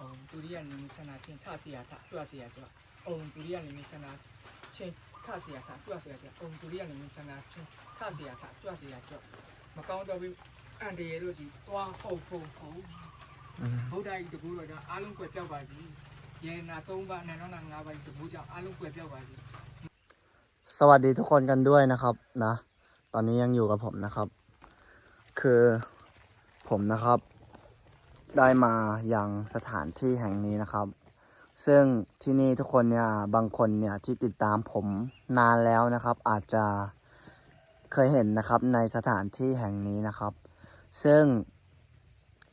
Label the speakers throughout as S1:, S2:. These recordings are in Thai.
S1: Om Turiya Nimisana Chin Thasiya Tha Tuasiya Tha Om Turiya Nimisana Chin Thasiya Tha Tuasiya Tha Om Turiya Nimisana Chin Thasiya Tha Tuasiya Tha မကောင်းတော့ဘူးအန်တရတို့ဒီသွားဟုတ်ဟုတ်ဟုတ်
S2: อืม
S1: ဗုဒ္ဓကြီးတကူတော့ဒါအားလုံးကွယ်ပြောက်ပါစီယေနာ၃ပါးနန္ဒနာ၅ပါးတကူကြောင့်အားလုံးကွယ်ပြောက်ပါစီ
S2: สวัสดีทุกคนกันด้วยนะครับนะ ตอนนี้ยังอยู่กับผมนะครับ คือผมนะครับ ได้มายังสถานที่แห่งนี้นะครับ ซึ่งที่นี่ทุกคนเนี่ยบางคนเนี่ยที่ติดตามผมนานแล้วนะครับ อาจจะเคยเห็นนะครับในสถานที่แห่งนี้นะครับ ซึ่ง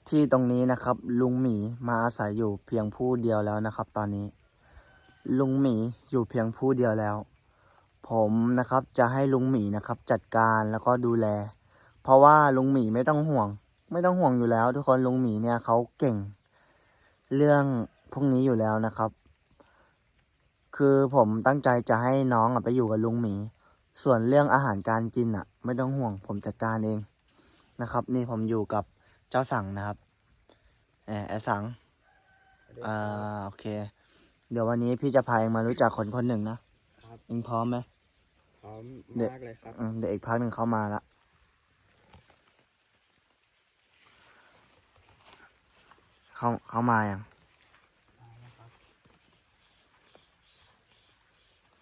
S2: ที่ตรงนี้นะครับลุงหมีมาอาศัยอยู่เพียงผู้เดียวแล้วนะครับ ตอนนี้ ลุงหมีอยู่เพียงผู้เดียวแล้ว ผมนะครับจะให้ลุงหมีนะครับจัดการแล้วก็ดูแล เพราะว่าลุงหมีไม่ต้องห่วง ไม่ต้องห่วงอยู่แล้ว ทุกคนลุงหมีเนี่ยเขาเก่ง เรื่องพวกนี้อยู่แล้วนะครับ คือผมตั้งใจจะให้น้องอะไปอยู่กับลุงหมี ส่วนเรื่องอาหารการกินอะ ไม่ต้องห่วงผมจัดการเองนะครับ นี่ผมอยู่กับเจ้าสั่งนะครับแอบไอ้สังอ่าโอเค เดี๋ยววันนี้พี่จะพาเองมารู้จักคนคนหนึ่งนะครับเองพร้อมไหม
S3: พร้อม
S2: เด็ก
S3: มากเลยครับ
S2: อืมเดี๋ยวอีกพักหนึ่งเขามาละ เขาเขามาอย่าง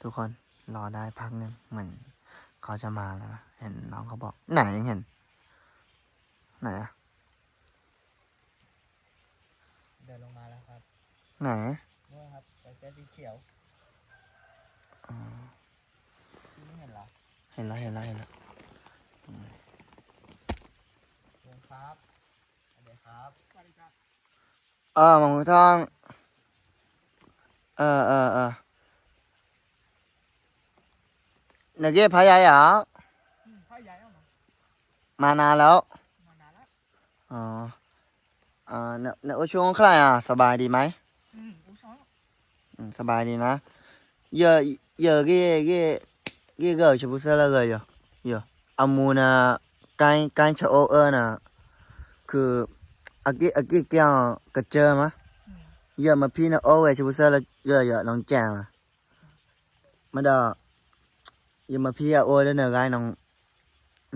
S2: ทุกคนรอได้พักนึงเหมือนเขาจะมาแล้วนะเห็นน้องเขาบอก ไหนยังเห็น ไหนอะ
S3: เดินลงมาแล้วครับ
S2: ไหน
S3: นู่นครับใส่เสื้อสีเขียว
S2: อ๋อ
S3: ไม่เห็นเหรอ
S2: เห็นแล้วเห็นแล้วเห็นแล้ว
S3: ลุงครับ
S1: สวัสดีครับ
S2: สวัสดีครับ ờ mà người thang ờ
S1: ờ à?
S2: nè kia phải vậy hả? Mà. Nà lâu ờ. Ờ nè nè ô chuông khá à? Sao bài đi mấy? Ừ, ừ sao? Bài đi nè giờ giờ cái cái cái gờ bút xe là gờ giờ? Giờ amuna cái cái chờ ô ơ nè cứ อ้ยแล้วเนอะไงน้อง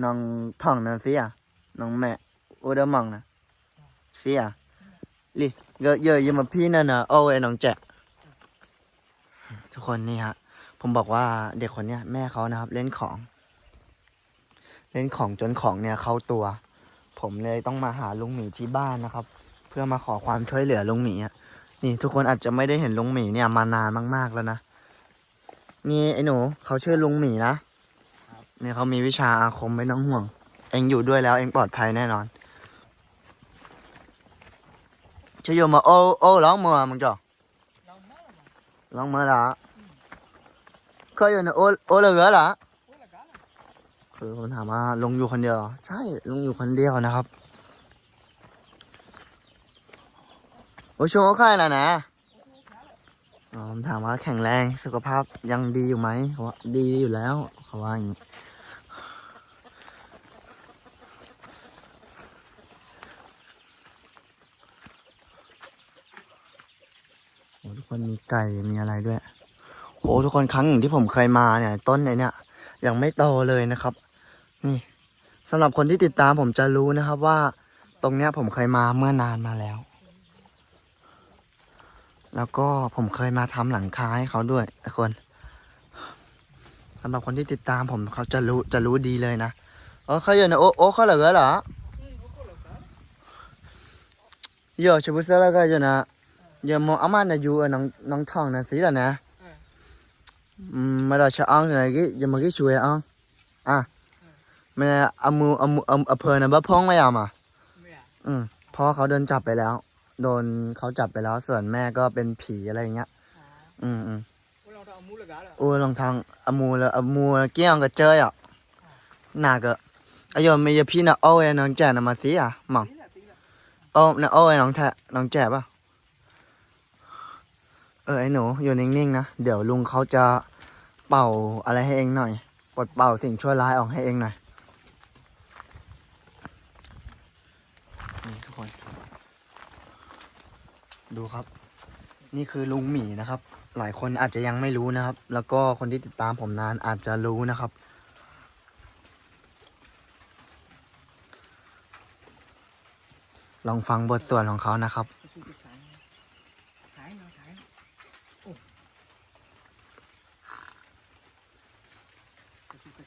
S2: น้องท่องนะสิอะน้องแม่โอ้ยเดอมังนะสิอะลิเยอะเยอะเยอะมาพี่นั่นนะโอ้ยน้องแจทุกคนนี่ฮะผมบอกว่าเด็กคนเนี้ยแม่เขานะครับ เล่นของ เล่นของจนของเนี่ยเข้าตัว ผมเลยต้องมาหาลุงหมีที่บ้านนะครับ เพื่อมาขอความช่วยเหลือลุงหมีอะนี่ทุกคนอาจจะไม่ได้เห็นลุงหมีเนี่ยมานานมากๆแล้วนะนี่ไอ้หนูเขาชื่อลุงหมีนะเนี่ยเขามีวิชาอาคมไม่ต้องห่วง เองอยู่ด้วยแล้วเองปลอดภัยแน่นอนจะอยู่มาโอ้โอ้ร้องมัวมึงจ่อ
S1: เราเมื่อมา
S2: ลองมาละก็อยู่ในโอโอเลเหรอล่ะ
S1: โอ้ละกันล่ะ
S2: คือผมถามว่าลงอยู่คนเดียวใช่ลงอยู่คนเดียวนะครับโอ้ช่วงเขาไข่แล้วนะผมถามว่าแข็งแรงสุขภาพยังดีอยู่ไหมเขาว่าดีอยู่แล้วเขาว่าอย่างนี้โอ้ทุกคนมีไก่มีอะไรด้วยโอ้ทุกคนครั้งหนึ่งที่ผมเคยมาเนี่ย ต้นไอเนี่ยยังไม่โตเลยนะครับ นี่สำหรับคนที่ติดตามผมจะรู้นะครับว่าตรงเนี้ยผมเคยมาเมื่อนานมาแล้ว แล้วก็ผมเคยมาทำหลังคาให้เขาด้วยทุกคนสำหรับคนที่ติดตามผมเขาจะรู้จะรู้ดีเลยนะเออเขาอยู่ในโอโอเขาเหลือเหรอ
S1: อืมโอ้โหละกัน
S2: เยอะชิบุเซแล้วก็อยู่นะเยอะมองอามันนะอยู่น้องน้องทองนะสิล่ะนะ
S1: อื
S2: มมาเราจะอ้องไหนกี่ยังมากี่ช่วยอองอะ มันอามูอามูอาอำเภอนะบ้าพงไม่ยอมอะ
S1: ไม่อะ
S2: อืมพ่อเขาโดนจับไปแล้ว โดนเขาจับไปแล้ว ส่วนแม่ก็เป็นผีอะไรอย่างเงี้ย
S1: อ๋อ
S2: อืมอืม
S1: พวกเราต้องเอามูละกันล่ะ
S2: โอ้ลองทางอามูแล้วอามูเกี้ยงก็เจออะหนักอะอายอมีพี่น่ะโอ้ยน้องแจ๋น่ะมาสิอะหม่อง
S1: ตีละตีละ
S2: โอ้น่ะโอ้ยน้องแทะน้องแจ๋ป่ะเออไอ้หนูอยู่นิ่งๆนะเดี๋ยวลุงเขาจะเป่าอะไรให้เองหน่อยปลดเป่าสิ่งชั่วร้ายออกให้เองหน่อยนี่ทุกคน ดูครับ นี่คือลุงหมีนะครับ หลายคนอาจจะยังไม่รู้นะครับ แล้วก็คนที่ติดตามผมนานอาจจะรู้นะครับ ลองฟังบทสวดของเขานะครับ
S1: cái su cái sáng thái nó thái nó ồ cái su cái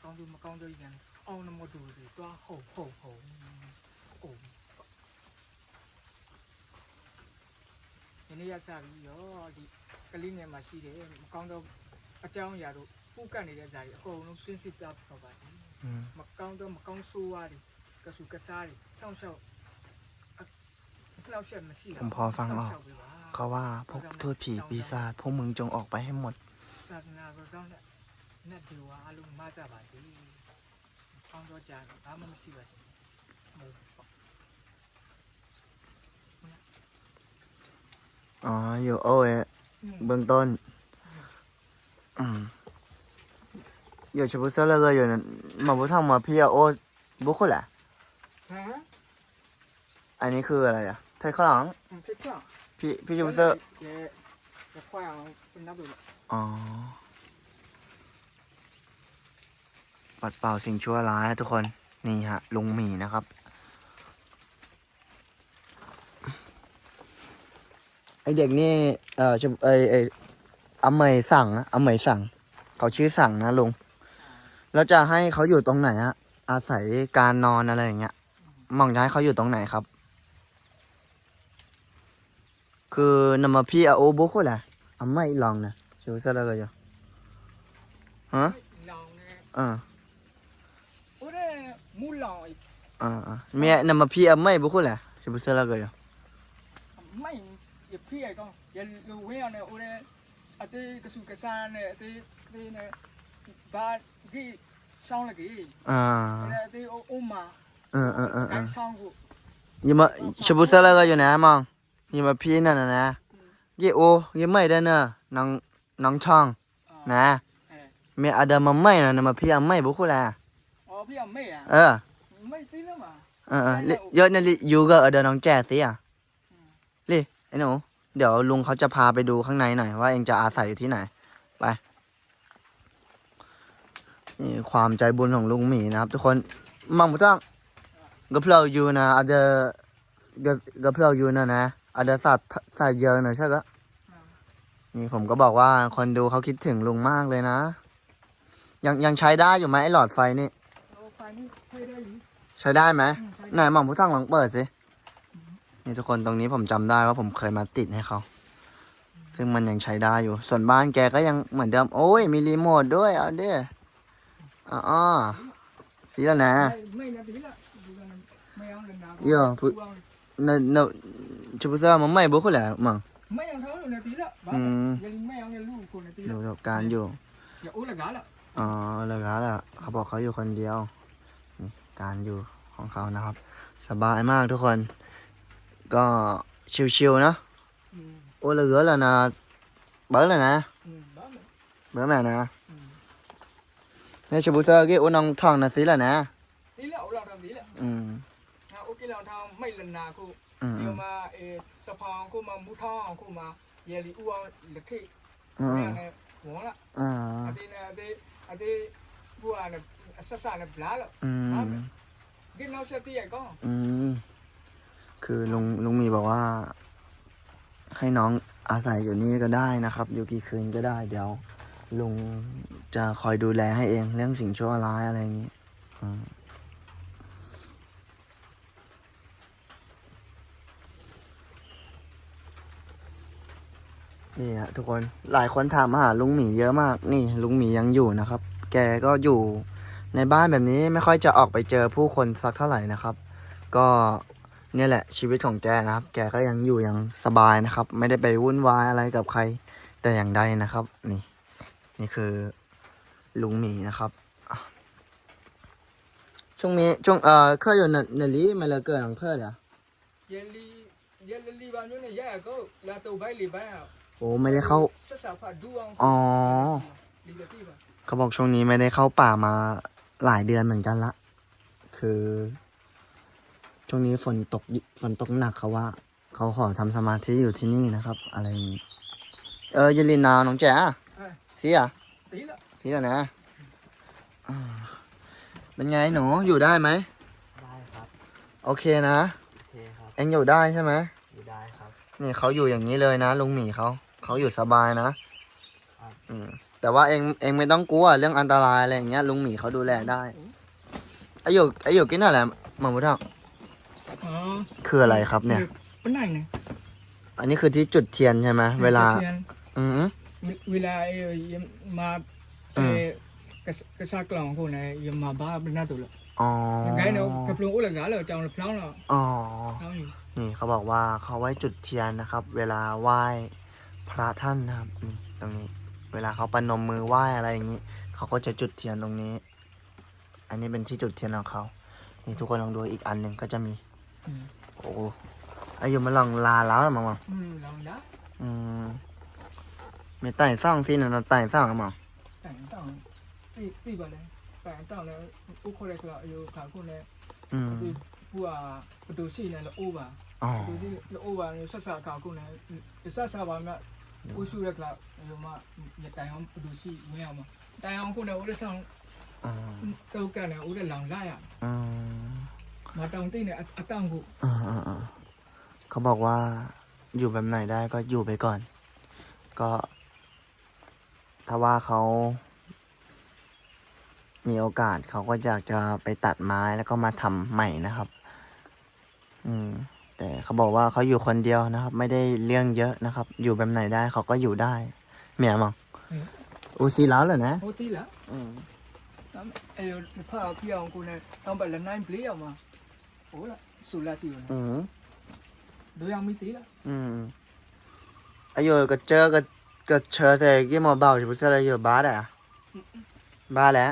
S1: amun ne gin nau se lagi amun ne tanah tanah pernah ne ke besar
S2: อ่าฮะ
S1: sát em jadi dia go tua siapa tua siapa ôm quá mà con tôi mà con tôi nhận ông nó mua đồ thì tua hổ hổ hổ ôm ini ya sabi yo di kali ne ma shi de ma kong do a chang ya do pu kan ni de zai ko no principle ka ba ni
S2: อืม
S1: မကောင်းတော့မကောင်းဆိုးရည်ကဆူကစားရည်စောင့်ရှောက်အလောက်ရှက်မရှိ
S2: ผมพอฟังออก เขาว่าพวกทูตผีปีศาจพวกมึงจงออกไปให้หมด
S1: သာသနာတော်ကြောင့်နဲ့နတ်ဒီဝါအလုံးမကြပါစေ။ကောင်းတော့ကြာတော့ဘာမှမရှိပါဘူး။ဟုတ်ပါ
S2: อ๋อ อยู่โอ้ยเบื้องต้น อืมอยู่ชิบุเซอร์เลยอยู่นั่นมาบุทังมาพี่อะโอ้บุคุแหละ
S1: ဟမ်
S2: อันนี้คืออะไรอ่ะไทยข้างหลัง
S1: ဖြစ်ကြောက်
S2: พี่พี่ชิบุเซอร์
S1: ရဲရခွာအောင်ပြန်တော့လို့
S2: อ๋อ ปัดเป่าสิ่งชั่วร้ายทุกคนนี่ฮะลุงหมีนะครับ ไอเด็กนี่เออชมไอไออเมยสั่งนะอเมยสั่ง เขาชื่อสั่งนะลุงแล้วจะให้เขาอยู่ตรงไหนฮะอาศัยการนอนอะไรอย่างเงี้ยมองย้ายเขาอยู่ตรงไหนครับ คือนำมาพี่อาโอบุกเลยอะไมลองนะชูซะแล้วก็อยู่ฮะอ่า 물렁 아, 매 남아 피 엄마이 보고 래. 지금 살아가 요. 마이 이 피
S1: 에 거. 얘 루웨어네 올해 아때 그수 그산에 아때 그네 바기 상락 이. 아. 아때 엄 마. 응응응
S2: 응. 상
S1: 고. 이마 지금
S2: 살아가요 나 마. 이마 피나나
S1: 나.
S2: 이
S1: 게 오, 이게
S2: 마이 되 나. 낭낭 창. 나. แม่อาดามาไม่นะมาพี่อาไม่บุคุลา
S1: ที่อำ
S2: เม่อะ
S1: เอแล้วม
S2: เออเออลิยศเนี่ยลิยูก็เออเดินน้องแจ๊สิอะลี่ไอ้หนูเดี๋ยวลุงเขาจะพาไปดูข้างในหน่อยว่าเองจะอาศัยอยู่ที่ไหน ไป นี่ความใจบุญของลุงหมีนะครับ ทุกคนมังมุต้องกระเพราอยู่นะอาจจะกระกระเพราอยู่นะนะอาจจะสัตว์สัตว์เยอะหน่อยใช่ก็นี่ผมก็บอกว่าคนดูเขาคิดถึงลุงมากเลยนะ ยังยังใช้ได้อยู่ไหมไอ้หลอดไฟนี่
S1: ใช้ได้
S2: ไหม
S1: อืมใช้
S2: ไหน
S1: ได้
S2: หม่อมผู้ทั้งลองเปิดสินี่ทุกคนตรงนี้ผมจำได้ว่าผมเคยมาติดให้เขา ซึ่งมันยังใช้ได้อยู่ ส่วนบ้านแกก็ยังเหมือนเดิม โอ้ย มีรีโมทด้วยเอาเด้ออ๋ออสีแล้วนะ
S1: ไม่ไม่นะตีละดูกันไม่เอาเลยนะ
S2: เยอะพูดเนเนชิบุซ่ามันไม่บุกแหละมั่ง
S1: ไม่เอาเท่าเลยตีละบ้า
S2: อืม
S1: ยังไม่เอาเนี่ยลูกคนตี
S2: ดู
S1: ละ
S2: กับการอยู่
S1: อย่าอู้ละกาละ
S2: อ๋อเลยครับแหละเขาบอกเขาอยู่คนเดียวนี่การอยู่ ของเขานะครับ สบายมากทุกคน ก็ชิวๆนะโอ้ละเยอะแล้วนะเบิร์แล้นะ
S1: เบิ
S2: ร์แม่นะ
S1: ใน
S2: ชิบูเซอร์กี้โอ้น้องทองนะสีแล้นะ
S1: สิแล้เราทำสิล้
S2: อืม
S1: โอ้กี้เราทำไม่ลันนาคู่เดี๋ยวมาเอสะพองคู่มาบุทองคู่มาเยลีอ้วนหรือที่
S2: แม่
S1: เนี่ยหัวละ
S2: อ่า
S1: อันนี้นะอันนี้อันนี้บัวเนี่ยสัส
S2: สา
S1: รเนี่ยบลาล้อืม
S2: อืม คือลุงลุงมีบอกว่า ให้น้องอาศัยอยู่นี่ก็ได้นะครับ อยู่กี่คืนก็ได้ เดี๋ยว ลุงจะคอยดูแลให้เองเรื่องสิ่งชั่วร้ายอะไรอย่างนี้อืมนี่ฮะทุกคนหลายคนถามหาลุงหมีเยอะมาก นี่ลุงหมียังอยู่นะครับ แกก็อยู่ ในบ้านแบบนี้ไม่ค่อยจะออกไปเจอผู้คนสักเท่าไหร่นะครับ ก็เนี่ยแหละชีวิตของแกนะครับ แกก็ยังอยู่อย่างสบายนะครับ ไม่ได้ไปวุ่นวายอะไรกับใครแต่อย่างใดนะครับ นี่ นี่คือลุงหมีนะครับอะช่วงนี้ช่วงเอ่อเคยอยู่ในในลีมาเลยเกิดของเพื่อนเหรอ
S1: เยลลีเยลลีบางอย่างเนี่ยแย่ก็ลาตัวใบลีใบอะ
S2: โอ้ไม่ได้เข้า
S1: สัสผัดดวง
S2: อ๋อ
S1: ลีกที่ป่ะ
S2: เขาบอกช่วงนี้ไม่ได้เข้าป่ามา หลายเดือนเหมือนกันละ คือ ช่วงนี้ฝนตกฝนตกหนักเขาว่า เขาขอทำสมาธิอยู่ที่นี่นะครับ อะไรอย่างนี้ เออยินลินนาวน้องแจ๋อะ
S1: เอ้ย
S2: เสีย
S1: ตีละ
S2: เสียนะอ่าเป็นไงหนูอยู่ได้ไหม
S3: ได้ครับ
S2: โอเคนะ
S3: โอเคครับ
S2: เอ็งอยู่ได้ใช่ไหม
S3: อยู่ได้ครับ
S2: นี่เขาอยู่อย่างนี้เลยนะลุงหมีเขาเขาอยู่สบายนะครับอืม แต่ว่าเองเองไม่ต้องกลัวเรื่องอันตรายอะไรอย่างเงี้ยลุงหมีเขาดูแลได้อายุอายุกินอะไรหมาบุตร
S1: อ๋อ
S2: คืออะไรครับเนี่ย
S1: เป็นไหนเนี่ย
S2: อันนี้คือที่จุดเทียนใช่ไหมเวลา อืม
S1: เวลามาเออกระกระซากล่องคนไหนยังมาบ้าเป็นหน้าตัวละ
S2: อ๋อ
S1: ไงเนาะกระพลงอุ้งละกาเลยจังเลยพร้อมแล้ว
S2: อ๋อ
S1: พร้อมอยู่
S2: นี่เขาบอกว่าเขาไว้จุดเทียนนะครับ เวลาไหว้พระท่านนะครับนี่ตรงนี้ เวลาเขาประนมมือไหว้อะไรอย่างนี้ เขาก็จะจุดเทียนตรงนี้ อันนี้เป็นที่จุดเทียนของเขา นี่ทุกคนลองดูอีกอันหนึ่งก็จะมี
S1: อืม
S2: โอ้อายุมันลองลาแล้วหรือมั้งมั้ง
S1: อืมลองละ
S2: อืมไม่ไต่ซ่องสินะเราไต่ซ่องหรือมั้ง
S1: แต่งต้องตีตีไปเลยแต่งต้องเลยอุ้งคนเลยก็อยู่ขาคนเลย
S2: อืม
S1: คือผู้ว่าประตูสี่เนี่ยเราอู้ป่ะ
S2: อ๋อ
S1: ประตูสี่เราอู้ป่ะอยู่สัสขาคนเลยสัสป่ะเนี่ยอุ้งชูเลยก็อยู่มาอย่าแต่งของประตูสี่ไม่เอามา แต่งของคนเนี่ยอุ้งสั่ง
S2: อืม
S1: เต้ากันเนี่ยอุ้งหลังไล่อะ
S2: อืม
S1: มาตองตีเนี่ยอัตังกู
S2: อ่าอ่าอ่าเขาบอกว่าอยู่แบบไหนได้ก็อยู่ไปก่อน ก็ ถ้าว่าเขา มีโอกาสเขาก็อยากจะไปตัดไม้แล้วก็มาทำใหม่นะครับ อืม ต่เขาบอกว่าเขาอยู่คนเดียวนะครับ ไม่ได้เรื่องเยอะนะครับ อยู่แบบไหนได้เขาก็อยู่ได้เมียมั้งอูซีแล้วเหรอนะ
S1: โอ้ตีแล้ว
S2: อืม
S1: เอ้พ่อพี่เอากูเนี่ยต้องไปละนายเปลี่ยวมาโอ้ละสุราสิวนะ
S2: อืม
S1: ดูยังไม่ตีละ
S2: อืมอายุก็เจอก็ก็เชอแต่กี่หมอเบาจะพูดอะเรอยู่
S1: บ้าน
S2: อะบ้านแล้ว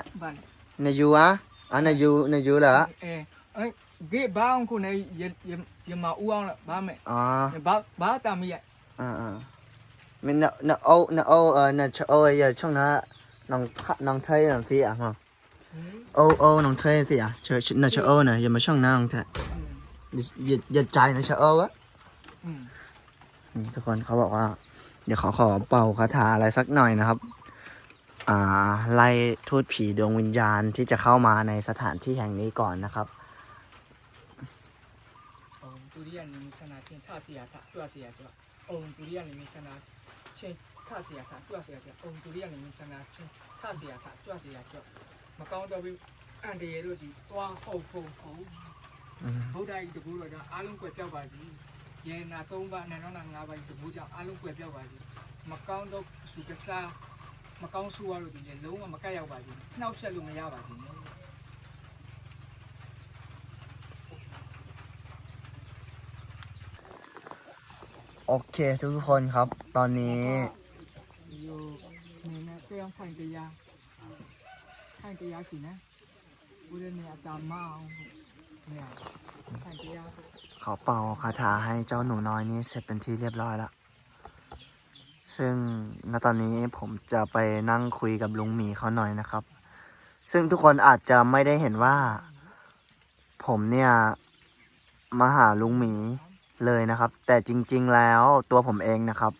S2: ใน
S1: ยูอะอะในยูในยูเหรอเออเอ้ เก็บบ้างคนไหนย่าย่าย่ามาอ้วงละบ้าไหม
S2: อ๋อ
S1: บ้าบ้าตามีอะอ่ามันน่ะ
S2: น่เอาน่เอาเออน่อเอาอย่าช่วงนั้นน้องพะน้องเทยน้องสีอะฮะโอ้
S1: โอ้
S2: น้องเทยสิ
S1: อะ
S2: เชอน่เชอโอ้น่ะอย่า
S1: มาช่วงห
S2: น้าน้องเทยอย่าย่าใจนะเชอโอ้อะทุกคนเขาบอกว่า เดี๋ยวขอขอเป่าคาถาอะไรสักหน่อยนะครับ อ่า ไล่ทูตผีดวงวิญญาณที่จะเข้ามาในสถานที่แห่งนี้ก่อนนะครับ
S1: ထစီယာထတွစီယာကျော်အုံဒုတိယနေမင်းဆန္ဒချင်းထစီယာထတွစီယာကျော်အုံဒုတိယနေမင်းဆန္ဒချင်းထစီယာထတွစီယာကျော်မကောင်းတော့ဘူးအန်တရေတို့ဒီသွားဟုတ်ဖို့ဟုတ်
S2: ဘုဒ္ဓ
S1: ရဲ့တကူတော့ကြောင့်အားလုံးကွယ်ပြောက်ပါစီယေနာ၃ပါးအနန္တနာ၅ပါးတကူကြောင့်အားလုံးကွယ်ပြောက်ပါစီမကောင်းတော့စုကစားမကောင်းဆိုးရလို့ဒီလေလုံးဝမကတ်ရောက်ပါဘူးနှောက်ရှက်လို့မရပါဘူး
S2: โอเคทุกทุกคนครับ ตอนนี้
S1: ขอเเขา
S2: เป่าคาถาให้เจ้าหนูน้อยนี้เสร็จเป็นที่เรียบร้อยแล้วซึ่งณตอนนี้ผมจะไปนั่งคุยกับลุงหมีเขาหน่อยนะครับ ซึ่งทุกคนอาจจะไม่ได้เห็นว่า ผมเนี่ยมาหาลุงหมี เลยนะครับ แต่จริง ๆ แล้วตัวผมเองนะครับ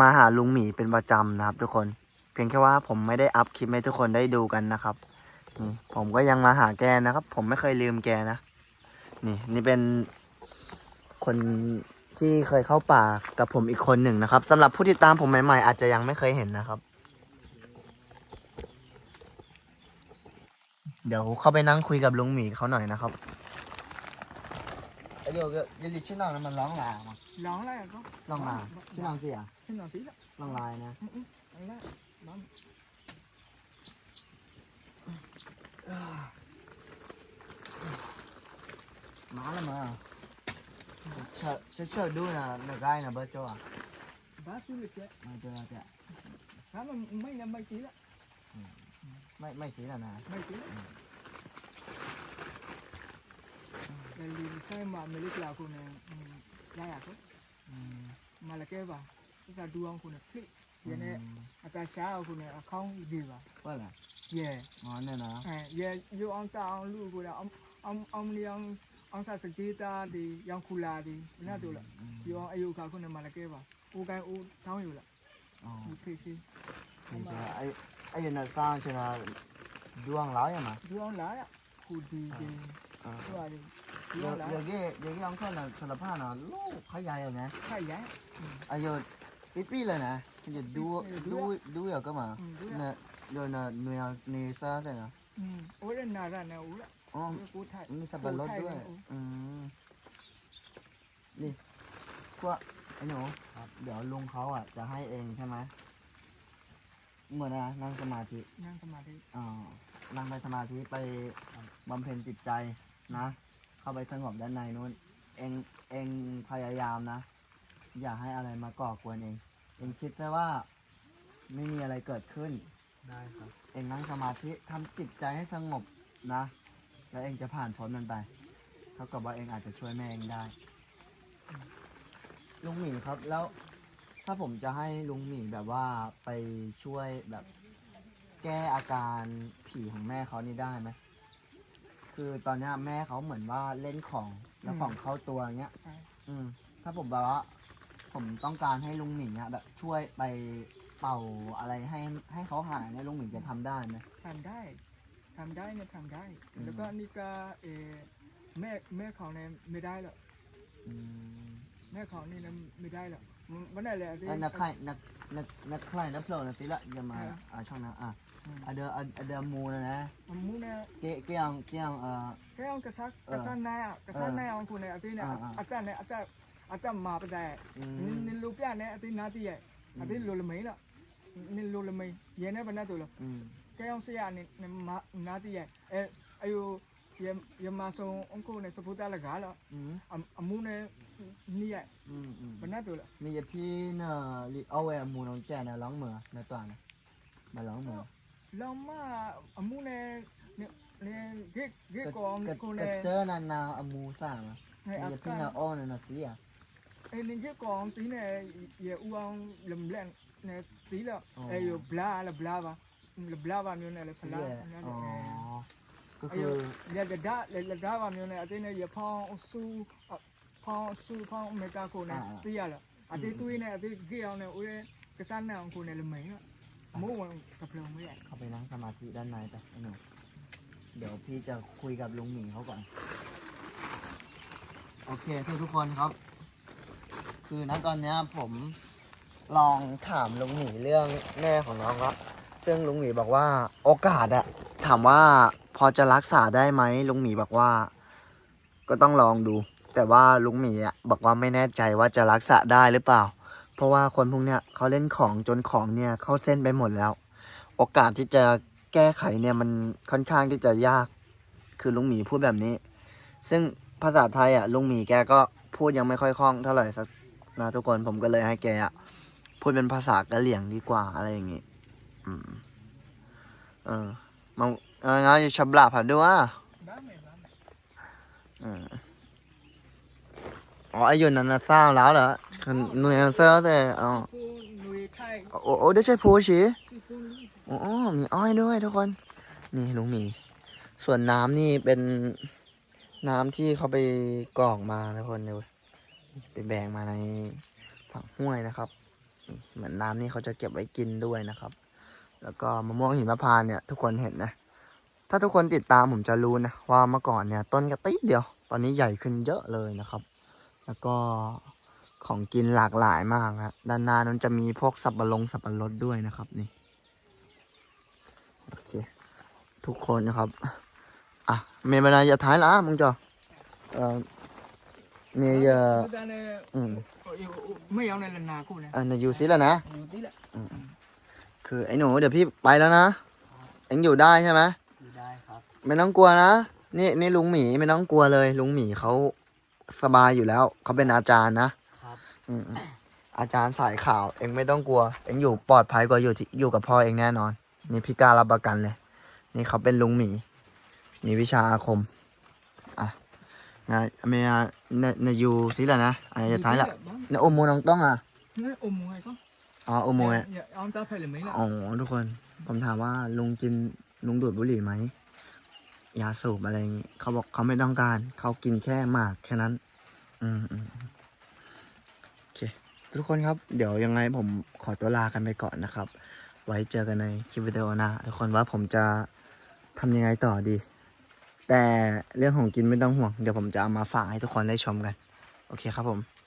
S2: มาหาลุงหมีเป็นประจำนะครับ ทุกคน เพียงแค่ว่าผมไม่ได้อัพคลิปให้ทุกคนได้ดูกันนะครับ นี่ผมก็ยังมาหาแกนะครับ ผมไม่เคยลืมแกนะ นี่นี่เป็นคนที่เคยเข้าป่ากับผมอีกคนหนึ่งนะครับสำหรับผู้ติดตามผมใหม่ ๆ อาจจะยังไม่เคยเห็นนะครับ เดี๋ยวเข้าไปนั่งคุยกับลุงหมีเขาหน่อยนะครับ 哎呦，
S1: 这这里青岛
S2: 那么狼来嘛？狼来啊哥。狼来，青岛
S1: 几啊？青岛几
S2: 了？狼来呢？嗯嗯，狼来，
S1: 狼。má à? ừ,
S2: ừ. lắm mà. Chờ chờ chờ đưa là là gai là bớt cho à?
S1: Bớt xuống được chứ.
S2: Mà cho là
S1: tẹt khá là mấy là mấy tí đó. Ừ.
S2: Mấy mấy tí là nè.
S1: Mấy tí သေးလားတယ်လီဆိုင်မှာမလေးကလာခုနဲ့ရရကော
S2: ừ.
S1: မလကဲပါဥစားဒူအောင်ခုနဲ့ဖိရနေအတာရှာအောင်ခုနဲ့အခေါင်းဒီပါ
S2: quá là
S1: ရဲ
S2: ngon này nè
S1: အဲရဲယူအောင်တောင်းလူကိုတော့အောင်အောင်လျောင်းအောင်စားစကေးတာဒီရောင်ခူလာဒီနားတို့လား เยอ기여
S2: 기อ카나 살라파나 로 가야야 네.
S1: 가 야. 아요 이삐라 나.
S2: 이
S1: 제 누워 누
S2: 워
S1: 누워า
S2: 가 마. 나ขยายอ่잖 아. 음. 오래 나라
S1: 나 우 라.
S2: 어. 니 사발롯ดูดูดู
S1: ว
S2: ย. 음. นี่ก็ไอื
S1: อโอ้หน่ารักเน
S2: อะอื
S1: อล่ะ
S2: มีซาบปะรดด้วยอืมนี่ก็ไอ้หนูเดี๋ยวลุงเขาอะจะให้เองใช่ไหมเหมือนนะนั่งสมาธิ
S1: นั่งสมาธิ
S2: อ๋อนั่งไปสมาธิไปบำเพ็ญจิตใจนะ เข้าไปสงบด้านในนู้น เองเองพยายามนะ อย่าให้อะไรมาก่อกวนเอง เองคิดซะว่า ไม่มีอะไรเกิดขึ้น
S3: ได้ครับ
S2: เองนั่งสมาธิทำจิตใจให้สงบนะ แล้วเองจะผ่านพ้นมันไป เท่ากับว่าเองอาจจะช่วยแม่เองได้ ลุงหมีครับ แล้ว ถ้าผมจะให้ลุงหมีแบบว่าไปช่วยแบบ แก้อาการผีของแม่เขานี่ได้ไหม คือตอนเนี้ยแม่เขาเหมือนว่าเล่นของแล้วของเข้าตัวเงี้ย
S1: ใช่
S2: อืม ถ้าผมแบบว่า ผมต้องการให้ลุงหมีเนี่ยแบบช่วยไปเป่าอะไรให้ให้เขาหายเนี่ยลุงหมีจะทำได้ไหม
S1: ทำได้ทำได้เนี่ยทำได้
S2: อืม
S1: แล้วก็นี่ก็เออแม่แม่เขาเนี่ยไม่ได้หรอก
S2: อืม
S1: แม่เขานี่นะไม่ได้หรอกมันวันไหนแหละที่
S2: แล้วนักไข่นักนักนักไข่นักโผล่นะสิละอย่ามา
S1: อ่า
S2: อ่าช่องนั้นอะ
S1: ada ada muna na. Muna. Ke
S2: ke ang ke ang
S1: ah. Ke ang kasak kasan na kasan na ang kuna ati na atan na atan atan ma pa dai. Nin lu pya na ati na ti ye. Ati lu le mai la. Nin
S2: lu le mai. Ye
S1: na ba na tu lo. Ke ang sia ni ma na ti ye. Eh ayo ye ye ma so ang ko ne sabu ta la ga la.
S2: Amu ne
S1: ni ye. Ba na tu lo. Ni ye pi na li awe mu nong cha na lang ma na twa na. Ma lang ma. လောင်မအမှုနဲ့နဲ့ဂိဂိကောင်းကိုနဲ့
S2: Kecana na amu sama. Ya pina on
S1: na
S2: sia.
S1: အဲ့
S2: လင်း
S1: ကြီးကောင်တင်းနဲ့ရေဦးအောင်လမ်လက်နဲ့တီးတော့အဲ့ရဘလာလဘလာပါဘလာပါမျိုးနဲ့လည်း
S2: ဖ
S1: လာ
S2: နဲ့
S1: အဲ့
S2: ရ
S1: ရဒဒလဒါပါမျိုးနဲ့အတင်းနဲ့ရဖောင်းဆူဖောင်းဆူဖောင်းမေတာကိုနဲ့တီးရလားအတေးသွေးနဲ့အတေးဂေအောင်နဲ့ဦးရဲ့ကစားနဲ့အောင်ကိုနဲ့လမိန်တော့ มุ่กระเพลิงไม่ได้
S2: เข้าไปนั่งสมาธิด้านในแต่หนูเดี๋ยวพี่จะคุยกับลุงหมีเขาก่อน โอเคทุกทุกคนครับ คือณตอนนี้ผมลองถามลุงหมีเรื่องแม่ของน้องครับ ซึ่งลุงหมีบอกว่าโอกาสอะถามว่าพอจะรักษาได้ไหมลุงหมีบอกว่า ก็ต้องลองดู แต่ว่าลุงหมีอะบอกว่าไม่แน่ใจว่าจะรักษาได้หรือเปล่า เพราะว่าคนพวกเนี้ยเขาเล่นของจนของเนี่ยเข้าเส้นไปหมดแล้ว โอกาสที่จะแก้ไขเนี่ยมันค่อนข้างที่จะยาก คือลุงหมีพูดแบบนี้ ซึ่งภาษาไทยอะลุงหมีแกก็พูดยังไม่ค่อยคล่องเท่าไหร่สักนะทุกคนผมก็เลยให้แกอะพูดเป็นภาษากะเหลี่ยงดีกว่าอะไรอย่างงี้เออมาเอางั้นจะฉับหลาผ่านด้วยอะอ อ๋อไอ้ยนนั้นน่ะสร้างแล้วเหรอหนุ่วยเสื้อเลยอ๋อโอ้โอ้ได้ใช่ผู้ชีอ๋อมีอ้อยด้วยทุกคน นี่ลุงมี ส่วนน้ำนี่เป็นน้ำที่เขาไปกรอกมาทุกคนเดียวไปแบ่งมาในฝั่งห้วยนะครับ เหมือนน้ำนี่เขาจะเก็บไว้กินด้วยนะครับ แล้วก็มะม่วงหิมะพานเนี่ยทุกคนเห็นนะ ถ้าทุกคนติดตามผมจะรู้นะว่าเมื่อก่อนเนี่ยต้นกระติบเดียว ตอนนี้ใหญ่ขึ้นเยอะเลยนะครับ แล้วก็ของกินหลากหลายมากนะด้านหน้านั้นจะมีพวกสับปะรงสับปะรดด้วยนะครับนี่โอเคทุกคนนะครับอะเมย์บรรยายท้ายละมึงจอเออเมย์ อืม
S1: ไม่เอาในลนากูนะ
S2: อะนี้อยู่ซิแล้วนะ
S1: อยู่ที่ละอืม
S2: คือไอ้หนูเดี๋ยวพี่ไปแล้วนะเอ็งอยู่ได้ใช่ไหม
S3: อยู่ได้ครับ
S2: ไม่ต้องกลัวนะ นี่นี่ลุงหมีไม่ต้องกลัวเลย ลุงหมีเขา สบายอยู่แล้ว เขาเป็นอาจารย์นะครับอืมอืมอาจารย์สายข่าว เองไม่ต้องกลัว เองอยู่ปลอดภัยกว่าอยู่ที่อยู่กับพ่อเองแน่นอน นี่พี่กล้ารับประกันเลย นี่เขาเป็นลุงหมี มีวิชาอาคม อะนะเมียเนเนยูสิแหละนะอันนี้จะท้ายละเนโอโมน้องต้องอะ
S1: นี่อมมวยก็
S2: อ๋อโอโมอะ
S1: อย่าเอาตาแผ่นหรือไม่ล่ะ
S2: อ๋อทุกคน ผมถามว่าลุงกินลุงดูดบุหรี่ไหม ยาสูบอะไรอย่างงี้เขาบอกเขาไม่ต้องการ เขากินแค่หมากแค่นั้นอืมอืมอืมโอเค ทุกคนครับ เดี๋ยวยังไงผมขอตัวลากันไปก่อนนะครับ ไว้เจอกันในคลิปวิดีโอหน้าทุกคนว่าผมจะทำยังไงต่อดี แต่เรื่องของกินไม่ต้องห่วง เดี๋ยวผมจะเอามาฝากให้ทุกคนได้ชมกัน โอเคครับผม